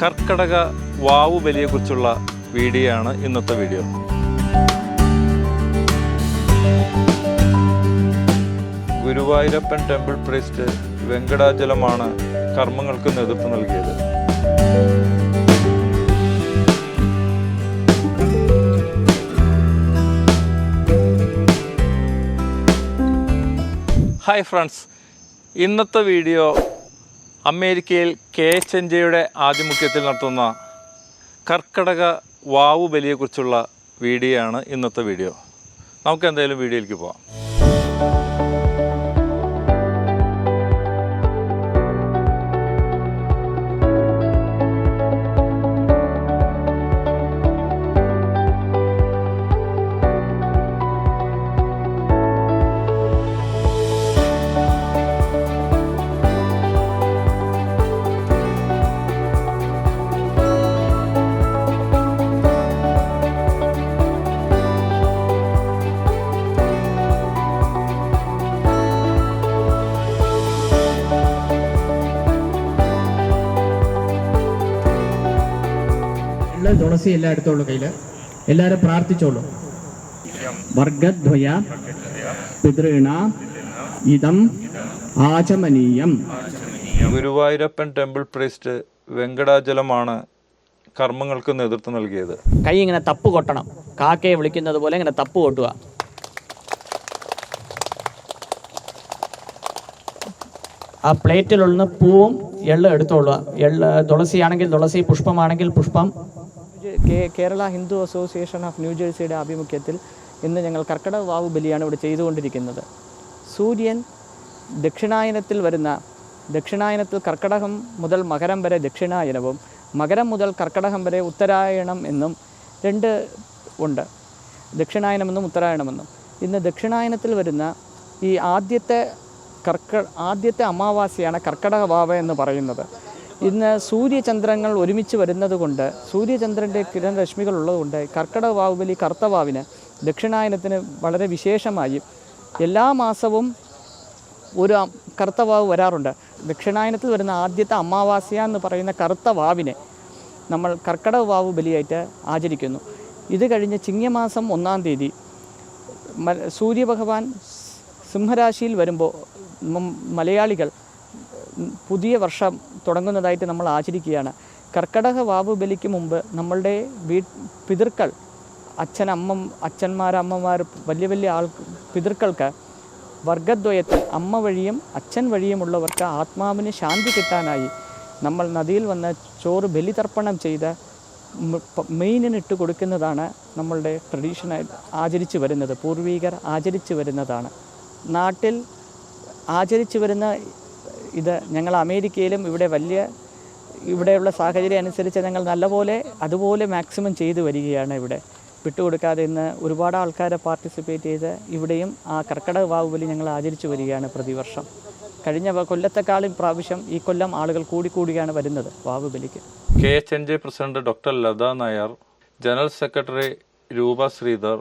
കർക്കടക വാവു ബലിയെക്കുറിച്ചുള്ള വീഡിയോ ആണ് ഇന്നത്തെ വീഡിയോ. ഗുരുവായൂരപ്പൻ ടെമ്പിൾ പ്രീസ്റ്റ് വെങ്കടാചലമാണ് കർമ്മങ്ങൾക്ക് നേതൃത്വം നൽകിയത്. ഹായ് ഫ്രണ്ട്സ് ഇന്നത്തെ വീഡിയോ അമേരിക്കയിൽ കെ എച്ച് എൻ ജെയുടെ ആഭിമുഖ്യത്തിൽ നടത്തുന്ന കർക്കടക വാവു ബലിയെക്കുറിച്ചുള്ള വീഡിയോ ആണ് ഇന്നത്തെ വീഡിയോ. നമുക്ക് എന്തായാലും വീഡിയോയിലേക്ക് പോവാം. ഉള്ള തുളസി എല്ലാം എടുത്തോളൂ കയ്യിൽ. എല്ലാരും പ്രാർത്ഥിച്ചോളൂ. വർഗദ്വയ പിതൃണ ഇതം ആചമനീയം. ഗുരുവായൂരപ്പൻ ടെമ്പിൾ പ്രീസ്റ്റ് വെങ്കടാചലമാണ് കർമ്മങ്ങൾക്ക് നേതൃത്വം നൽകിയത്. കൈ ഇങ്ങനെ തപ്പ് കൊട്ടണം. കാക്കയെ വിളിക്കുന്നത് പോലെ ഇങ്ങനെ തപ്പ് കൊട്ടുക. ആ പ്ലേറ്റിലുള്ള പൂവും എള്ള് എടുത്തോളുക. എള്ള് തുളസിയാണെങ്കിൽ തുളസി പുഷ്പമാണെങ്കിൽ പുഷ്പം. കേരള ഹിന്ദു അസോസിയേഷൻ ഓഫ് ന്യൂജേഴ്സിയുടെ ആഭിമുഖ്യത്തിൽ ഇന്ന് ഞങ്ങൾ കർക്കിടക വാവ് ബലിയാണ് ഇവിടെ ചെയ്തുകൊണ്ടിരിക്കുന്നത്. സൂര്യൻ ദക്ഷിണായനത്തിൽ വരുന്ന ദക്ഷിണായനത്തിൽ കർക്കടകം മുതൽ മകരം വരെ ദക്ഷിണായനവും മകരം മുതൽ കർക്കടകം വരെ ഉത്തരായണം എന്നും രണ്ട് ഉണ്ട്. ദക്ഷിണായനമെന്നും ഉത്തരായണമെന്നും ഇന്ന് ദക്ഷിണായനത്തിൽ വരുന്ന ഈ ആദ്യത്തെ കർക്ക ആദ്യത്തെ അമാവാസിയാണ് കർക്കടക വാവ എന്ന് പറയുന്നത്. ഇന്ന് സൂര്യചന്ദ്രങ്ങൾ ഒരുമിച്ച് വരുന്നത് കൊണ്ട് സൂര്യചന്ദ്രന്റെ കിരൺ രശ്മികൾ ഉള്ളതുകൊണ്ട് കർക്കിടക വാവുബലി കർത്തവാവിന് ദക്ഷിണായനത്തിന് വളരെ വിശേഷമായി എല്ലാ മാസവും ഒരു കറുത്തവാവ് കറുത്ത വാവ് വരാറുണ്ട്. ദക്ഷിണായനത്തിൽ വരുന്ന ആദ്യത്തെ അമാവാസ്യ എന്ന് പറയുന്ന കറുത്ത വാവിനെ നമ്മൾ കർക്കിടക വാവ് ബലിയായിട്ട് ആചരിക്കുന്നു. ഇത് കഴിഞ്ഞ് ചിങ്ങമാസം ഒന്നാം തീയതി സൂര്യഭഗവാൻ സിംഹരാശിയിൽ വരുമ്പോൾ മലയാളികൾ പുതിയ വർഷം തുടങ്ങുന്നതായിട്ട് നമ്മൾ ആചരിക്കുകയാണ്. കർക്കടക വാവ് ബലിക്ക് മുമ്പ് നമ്മളുടെ വീ പിതൃക്കൾ അച്ഛനമ്മ അച്ഛന്മാരമ്മമാർ വലിയ വലിയ ആൾ പിതൃക്കൾക്ക് വർഗദ്വയത്തിൽ അമ്മ വഴിയും അച്ഛൻ വഴിയുമുള്ളവർക്ക് ആത്മാവിന് ശാന്തി കിട്ടാനായി നമ്മൾ നദിയിൽ വന്ന് ചോറ് ബലിതർപ്പണം ചെയ്ത് മെയിനിനിട്ട് കൊടുക്കുന്നതാണ് നമ്മളുടെ ട്രഡീഷനായി ആചരിച്ചു വരുന്നത്. പൂർവികർ ആചരിച്ചു വരുന്നതാണ്. നാട്ടിൽ ആചരിച്ചു വരുന്ന ഇത് ഞങ്ങൾ അമേരിക്കയിലും ഇവിടെ വലിയ ഇവിടെയുള്ള സാഹചര്യം അനുസരിച്ച് ഞങ്ങൾ നല്ലപോലെ അതുപോലെ മാക്സിമം ചെയ്തു വരികയാണ് ഇവിടെ. വിട്ടുകൊടുക്കാതെ ഇന്ന് ഒരുപാട് ആൾക്കാരെ പാർട്ടിസിപ്പേറ്റ് ചെയ്ത് ഇവിടെയും ആ കർക്കിടക വാവുബലി ഞങ്ങൾ ആചരിച്ചു വരികയാണ് പ്രതിവർഷം. കഴിഞ്ഞ കൊല്ലത്തെക്കാളും പ്രാവശ്യം ഈ കൊല്ലം ആളുകൾ കൂടിക്കൂടിയാണ് വരുന്നത് വാവുബലിക്ക് K H N J president doctor Latha Nair general secretary Roopa Sreedhar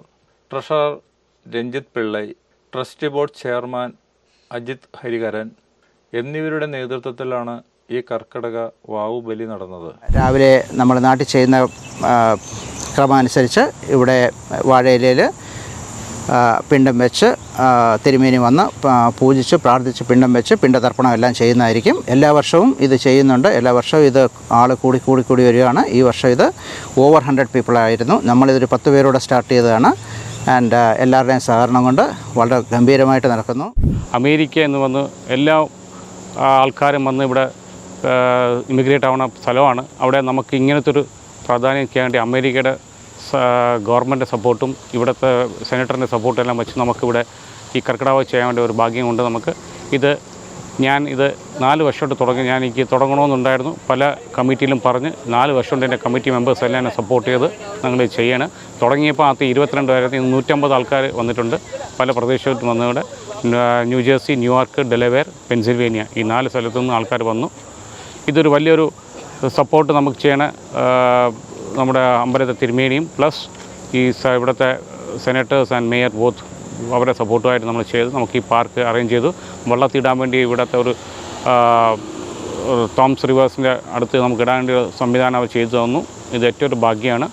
treasurer Ranjith Pillai trust board chairman Ajith Hariharan എന്നിവരുടെ നേതൃത്വത്തിലാണ് ഈ കർക്കിടക വാവു ബലി നടന്നത്. രാവിലെ നമ്മൾ നാട്ടിൽ ചെയ്യുന്ന ക്രമമനുസരിച്ച് ഇവിടെ വാഴയിലയിൽ പിണ്ടം വെച്ച് തിരുമേനി വന്ന് പൂജിച്ച് പ്രാർത്ഥിച്ച് പിണ്ടം വെച്ച് പിണ്ടതർപ്പണം എല്ലാം ചെയ്യുന്നതായിരിക്കും. എല്ലാ വർഷവും ഇത് ചെയ്യുന്നുണ്ട്. എല്ലാ വർഷവും ഇത് ആൾ കൂടി കൂടി കൂടി വരികയാണ്. ഈ വർഷം ഇത് ഓവർ ഹൺഡ്രഡ് പീപ്പിളായിരുന്നു നമ്മളിതൊരു പത്ത് പേരോടെ സ്റ്റാർട്ട് ചെയ്തതാണ്. ആൻഡ് എല്ലാവരുടെയും സഹകരണം കൊണ്ട് വളരെ ഗംഭീരമായിട്ട് നടക്കുന്നു. അമേരിക്ക എന്ന് വന്ന് എല്ലാ ആൾക്കാരും വന്ന് ഇവിടെ ഇമിഗ്രേറ്റ് ആവുന്ന സ്ഥലമാണ്. അവിടെ നമുക്ക് ഇങ്ങനത്തെ ഒരു പ്രാധാന്യം വേണ്ടി അമേരിക്കയുടെ ഗവൺമെന്റ് സപ്പോർട്ടും ഇവിടുത്തെ സെനറ്ററിന്റെ സപ്പോർട്ടും എല്ലാം വെച്ച് നമുക്കിവിടെ ഈ കർക്കിടാവ് ചെയ്യാൻ വേണ്ടി ഒരു ഭാഗ്യം കൊണ്ട് നമുക്ക് ഇത് ഞാൻ ഇത് നാല് വർഷമായിട്ട് തുടങ്ങി ഞാൻ എനിക്ക് തുടങ്ങണമെന്നുണ്ടായിരുന്നു. പല കമ്മിറ്റിയിലും പറഞ്ഞ് നാല് വർഷം കൊണ്ട് എന്റെ കമ്മിറ്റി മെമ്പേഴ്സ് എല്ലാം എന്നെ സപ്പോർട്ട് ചെയ്ത് ഞങ്ങൾ ചെയ്യണം. തുടങ്ങിയപ്പോൾ ആദ്യം ഇരുപത്തിരണ്ട് പേരത്തിൽ നൂറ്റമ്പത് ആൾക്കാർ വന്നിട്ടുണ്ട്. പല പ്രദേശത്തും വന്നിവിടെ. New Jersey New York Delaware Pennsylvania ഈ നാല് സ്ഥലത്തു നിന്ന് ആൾക്കാർ വന്നു. ഇതൊരു വലിയൊരു സപ്പോർട്ട് നമുക്ക് ചെയ്യണ നമ്മുടെ അമ്പലത്തെ തിരുമേനിയും പ്ലസ് ഈ ഇവിടുത്തെ സെനറ്റേഴ്സ് ആൻഡ് മേയർ ബോത്ത് അവരെ സപ്പോർട്ടുമായിട്ട് നമ്മൾ ചെയ്ത്. നമുക്ക് ഈ പാർക്ക് അറേഞ്ച് ചെയ്തു. വെള്ളത്തിടാൻ വേണ്ടി ഇവിടുത്തെ ഒരു തോംസ് റിവേഴ്സിന്റെ അടുത്ത് നമുക്ക് ഇടാൻ വേണ്ടി സംവിധാനം അവർ ചെയ്തു തന്നു. ഇത് ഏറ്റവും ഒരു ഭാഗ്യമാണ്.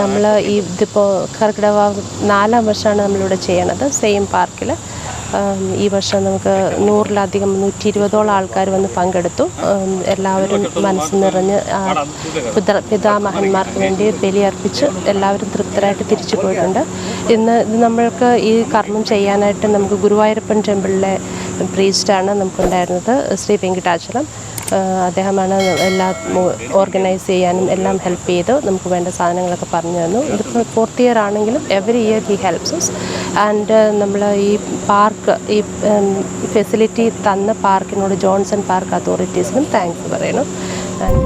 നമ്മൾ ഈ ഇതിപ്പോൾ കർക്കിടക നാലാം വർഷമാണ് നമ്മളിവിടെ ചെയ്യണത്. സെയിം പാർക്കിൽ ഈ വർഷം നമുക്ക് നൂറിലധികം നൂറ്റി ഇരുപതോളം ആൾക്കാർ വന്ന് പങ്കെടുത്തു. എല്ലാവരും മനസ്സ് നിറഞ്ഞ് പിത- പിതാമഹന്മാർക്ക് വേണ്ടി ബലിയർപ്പിച്ച് എല്ലാവരും തൃപ്തരായിട്ട് തിരിച്ചു പോയിട്ടുണ്ട്. ഇന്ന് ഇത് നമ്മൾക്ക് ഈ കർമ്മം ചെയ്യാനായിട്ട് നമുക്ക് ഗുരുവായൂരപ്പൻ ടെമ്പിളിലെ പ്രീസ്റ്റാണ് നമുക്കുണ്ടായിരുന്നത് ശ്രീ വെങ്കിടാചലം ആഹ് അദ്ദേഹമാണ് എല്ലാ ഓർഗനൈസ് ചെയ്യാനും എല്ലാം ഹെൽപ്പ് ചെയ്ത്. നമുക്ക് വേണ്ട സാധനങ്ങളൊക്കെ പറഞ്ഞു തന്നു. ഇതിപ്പോൾ ഫോർത്ത് ഇയർ ആണെങ്കിലും every year he helps and നമ്മൾ ഈ പാർക്ക് ഈ ഫെസിലിറ്റി തന്ന പാർക്കിനോട് ജോൺസൺ പാർക്ക് അതോറിറ്റീസിനും താങ്ക്സ് പറയണം ആൻഡ്